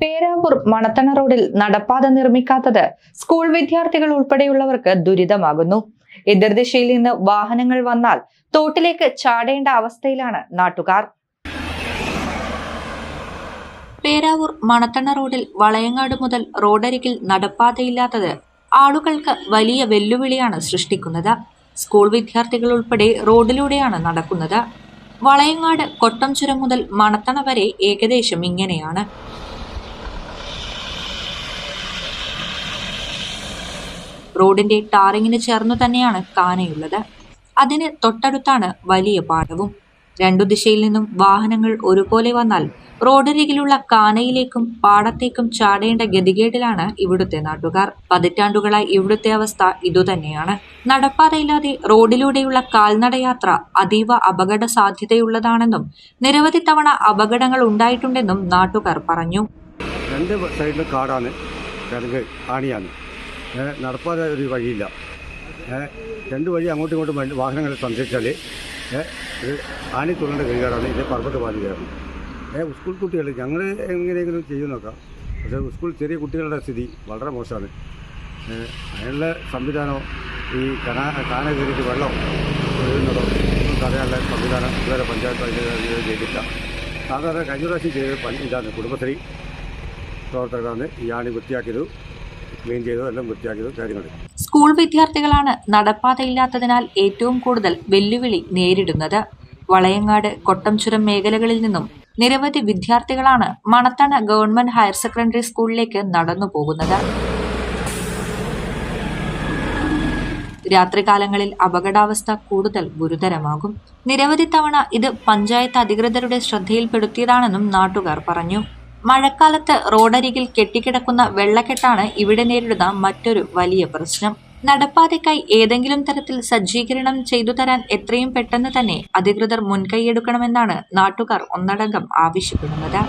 പേരാവൂർ മണത്തണ റോഡിൽ നടപ്പാത നിർമ്മിക്കാത്തത് സ്കൂൾ വിദ്യാർത്ഥികൾ ഉൾപ്പെടെയുള്ളവർക്ക് ദുരിതമാകുന്നു. എതിർദിശയിൽ നിന്ന് വാഹനങ്ങൾ വന്നാൽ തോട്ടിലേക്ക് ചാടേണ്ട അവസ്ഥയിലാണ് നാട്ടുകാർ. പേരാവൂർ മണത്തണ റോഡിൽ വളയങ്ങാട് മുതൽ റോഡരികിൽ നടപ്പാതയില്ലാത്തത് ആളുകൾക്ക് വലിയ വെല്ലുവിളിയാണ് സൃഷ്ടിക്കുന്നത്. സ്കൂൾ വിദ്യാർത്ഥികൾ ഉൾപ്പെടെ റോഡിലൂടെയാണ് നടക്കുന്നത്. വളയങ്ങാട് കൊട്ടംചുരം മുതൽ മണത്തണ വരെ ഏകദേശം ഇങ്ങനെയാണ്. റോഡിന്റെ ടാറിങ്ങിന് ചേർന്നു തന്നെയാണ് കാനയുള്ളത്. അതിന് തൊട്ടടുത്താണ് വലിയ പാടവും. രണ്ടു ദിശയിൽ നിന്നും വാഹനങ്ങൾ ഒരുപോലെ വന്നാൽ റോഡരികിലുള്ള കാനയിലേക്കും പാടത്തേക്കും ചാടേണ്ട ഗതികേടിലാണ് ഇവിടുത്തെ നാട്ടുകാർ. പതിറ്റാണ്ടുകളായി ഇവിടുത്തെ അവസ്ഥ ഇതുതന്നെയാണ്. നടപ്പാതയില്ലാതെ റോഡിലൂടെയുള്ള കാൽനടയാത്ര അതീവ അപകട സാധ്യതയുള്ളതാണെന്നും നിരവധി തവണ അപകടങ്ങൾ ഉണ്ടായിട്ടുണ്ടെന്നും നാട്ടുകാർ പറഞ്ഞു. രണ്ട് സൈഡിലും കാടാണ്. കിഴങ്ങ് ആണിയാണ്. നടപ്പാതെ ഒരു വഴിയില്ല. രണ്ട് വഴി അങ്ങോട്ടും ഇങ്ങോട്ടും വാഹനങ്ങൾ സഞ്ചരിച്ചാൽ ആനി തുള്ളേണ്ട കൈകാടാണ് ഇത് പർവത പാലുകയാണ് ഏ സ്കൂൾ കുട്ടികൾ ഞങ്ങൾ എങ്ങനെയെങ്കിലും ചെയ്യും നോക്കാം. പക്ഷേ സ്കൂൾ ചെറിയ കുട്ടികളുടെ സ്ഥിതി വളരെ മോശമാണ്. അതിനുള്ള സംവിധാനം ഈ കന കാന കയറിയിട്ട് വെള്ളം ഒഴുകുന്നതോ ഒന്നും തടയാനുള്ള സംവിധാനം ഇതുവരെ പഞ്ചായത്ത് ചെയ്തിട്ടില്ല. സാധാരണ കഴിഞ്ഞ പ്രാവശ്യം ചെയ്ത് ഇതാണ്. കുടുംബശ്രീ പ്രവർത്തകരാണ് ഈ ആണി വൃത്തിയാക്കിയതും ക്ലീൻ ചെയ്തതും എല്ലാം വൃത്തിയാക്കിയതും കാര്യങ്ങൾ. സ്കൂൾ വിദ്യാർത്ഥികളാണ് നടപ്പാതയില്ലാത്തതിനാൽ ഏറ്റവും കൂടുതൽ വെല്ലുവിളി നേരിടുന്നത്. വളയങ്ങാട് കൊട്ടംചുരം മേഖലകളിൽ നിന്നും നിരവധി വിദ്യാർത്ഥികളാണ് മണത്തണ ഗവൺമെന്റ് ഹയർ സെക്കൻഡറി സ്കൂളിലേക്ക് നടന്നു പോകുന്നത്. രാത്രികാലങ്ങളിൽ അപകടാവസ്ഥ കൂടുതൽ ഗുരുതരമാകും. നിരവധി തവണ ഇത് പഞ്ചായത്ത് അധികൃതരുടെ ശ്രദ്ധയിൽപ്പെടുത്തിയതാണെന്നും നാട്ടുകാർ പറഞ്ഞു. മഴക്കാലത്ത് റോഡരികിൽ കെട്ടിക്കിടക്കുന്ന വെള്ളക്കെട്ടാണ് ഇവിടെ നേരിടുന്ന മറ്റൊരു വലിയ പ്രശ്നം. നടപ്പാതയ്ക്കായി ഏതെങ്കിലും തരത്തിൽ സജ്ജീകരണം ചെയ്തു തരാൻ എത്രയും പെട്ടെന്ന് തന്നെ അധികൃതർ മുൻകൈയെടുക്കണമെന്നാണ് നാട്ടുകാർ ഒന്നടങ്കം ആവശ്യപ്പെടുന്നത്.